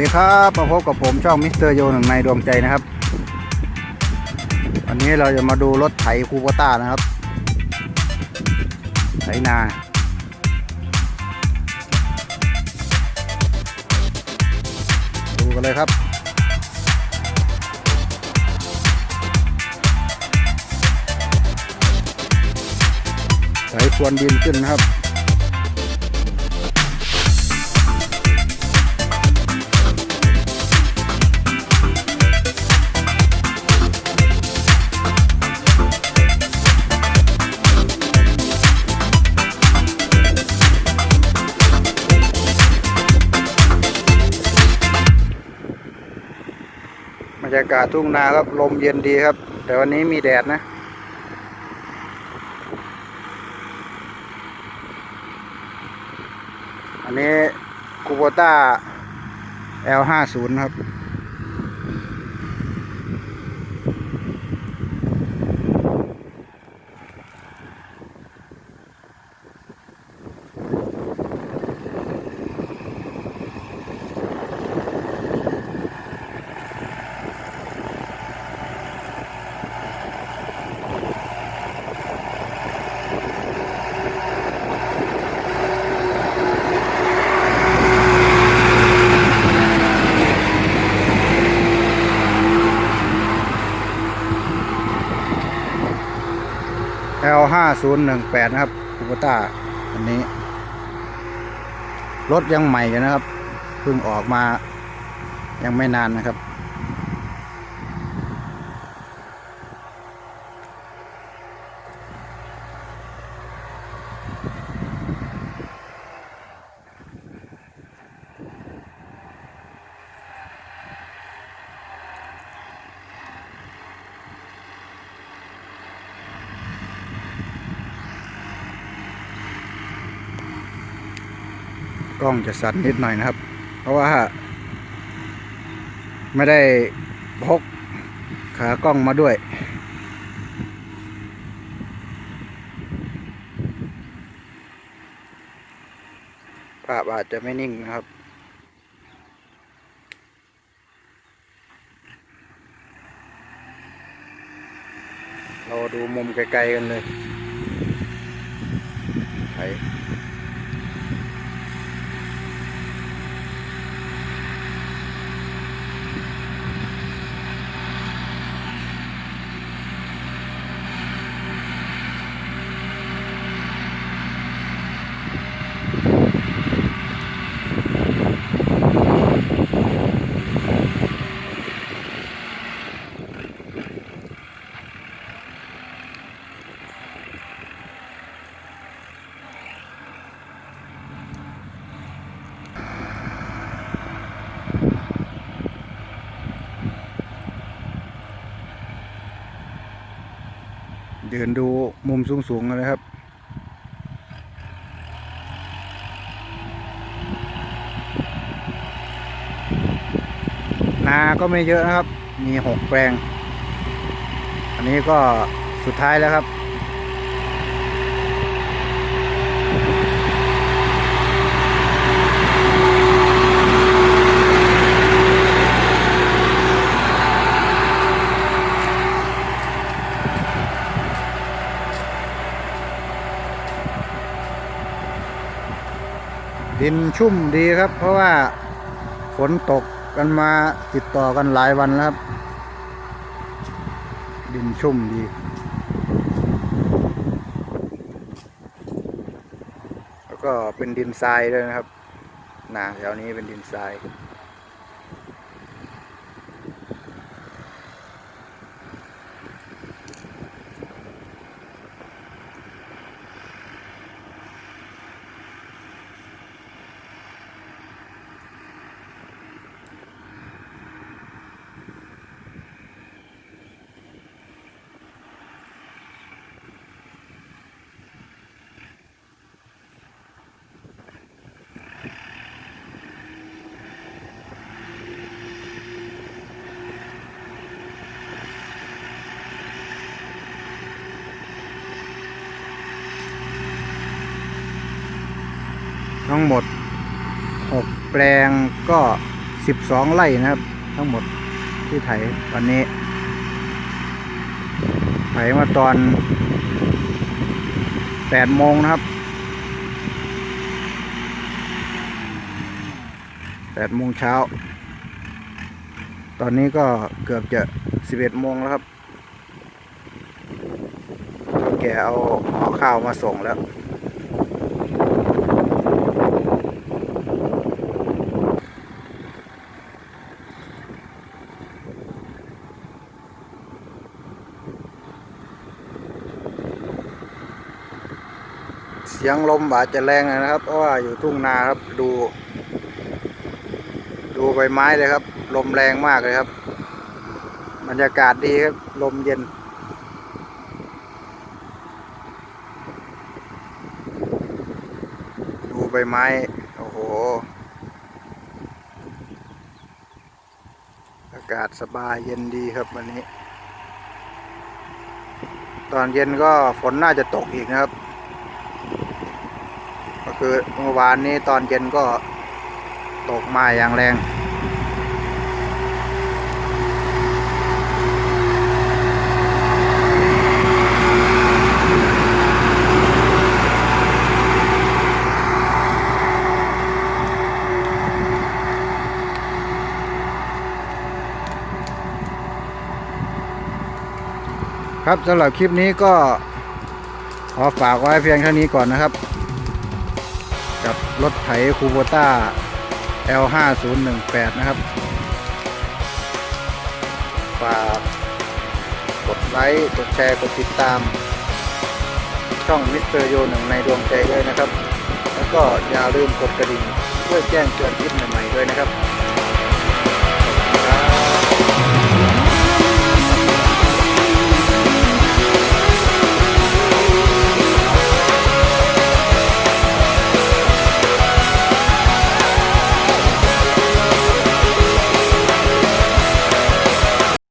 ดีครับมาพบกับผมช่องมิสเตอร์โยหนึ่งในดวงใจนะครับ วันนี้เราจะมาดูรถไถคูโบต้านะครับ ไถนา ดูกันเลยครับไถควนดินขึ้นนะครับ รรยากาศทุ่งนาครับลมเย็นดีครับ แต่วันนี้มีแดดนะอันนี้คูโบต้า L50 ครับ 5018 นะครับคูปต้าอันนี้ รถยังใหม่อยู่นะครับ เพิ่งออกมายังไม่นานนะครับ กล้องจะสั่นนิดหน่อยนะครับ เพราะว่า ไม่ได้พกขากล้องมาด้วย ภาพอาจจะไม่นิ่งนะครับเราดูมุมไกลๆกันเลยไถ เดินดูมุมสูงๆกันเลยครับ นาก็ไม่เยอะนะครับ มีหกแปลง อันนี้ก็สุดท้ายแล้วครับ ดินชุ่มดีครับ เพราะว่าฝนตกกันมาติดต่อกันหลายวันแล้วครับ ดินชุ่มดีแล้วก็เป็นดินทรายด้วยนะครับนาแถวนี้เป็นดินทราย ทั้งหมด 6 แปลงก็สิบสองไร่นะครับ ทั้งหมดที่ไถวันนี้ ไถมาตอนแปดโมงนะครับแปดโมงเช้า ตอนนี้ก็เกือบจะสิบเอ็ดโมงแล้วครับ แกเอาห่อข้าวมาส่งแล้ว เสียงลมอาจจะแรงนะครับ เพราะว่าอยู่ทุ่งนาครับดู ดูใบไม้เลยครับ ลมแรงมากเลยครับ บรรยากาศดีครับ ลมเย็นดูใบไม้ โอ้โห อากาศสบายเย็นดีครับวันนี้ ตอนเย็นก็ฝนน่าจะตกอีกนะครับ คือเมื่อวานนี้ตอนเย็นก็ตกมาอย่างแรง ครับสำหรับคลิปนี้ก็ขอฝากไว้เพียงเท่านี้ก่อนนะครับกับ รถไถคูโบต้า L5018 นะครับฝากกดไลค์ กดแชร์ กดติดตาม ช่องมิสเตอร์โยหนึ่งในดวงใจด้วยนะครับ แล้วก็อย่าลืมกดกระดิ่งเพื่อแจ้งเตือนคลิปใหม่ๆด้วยนะครับ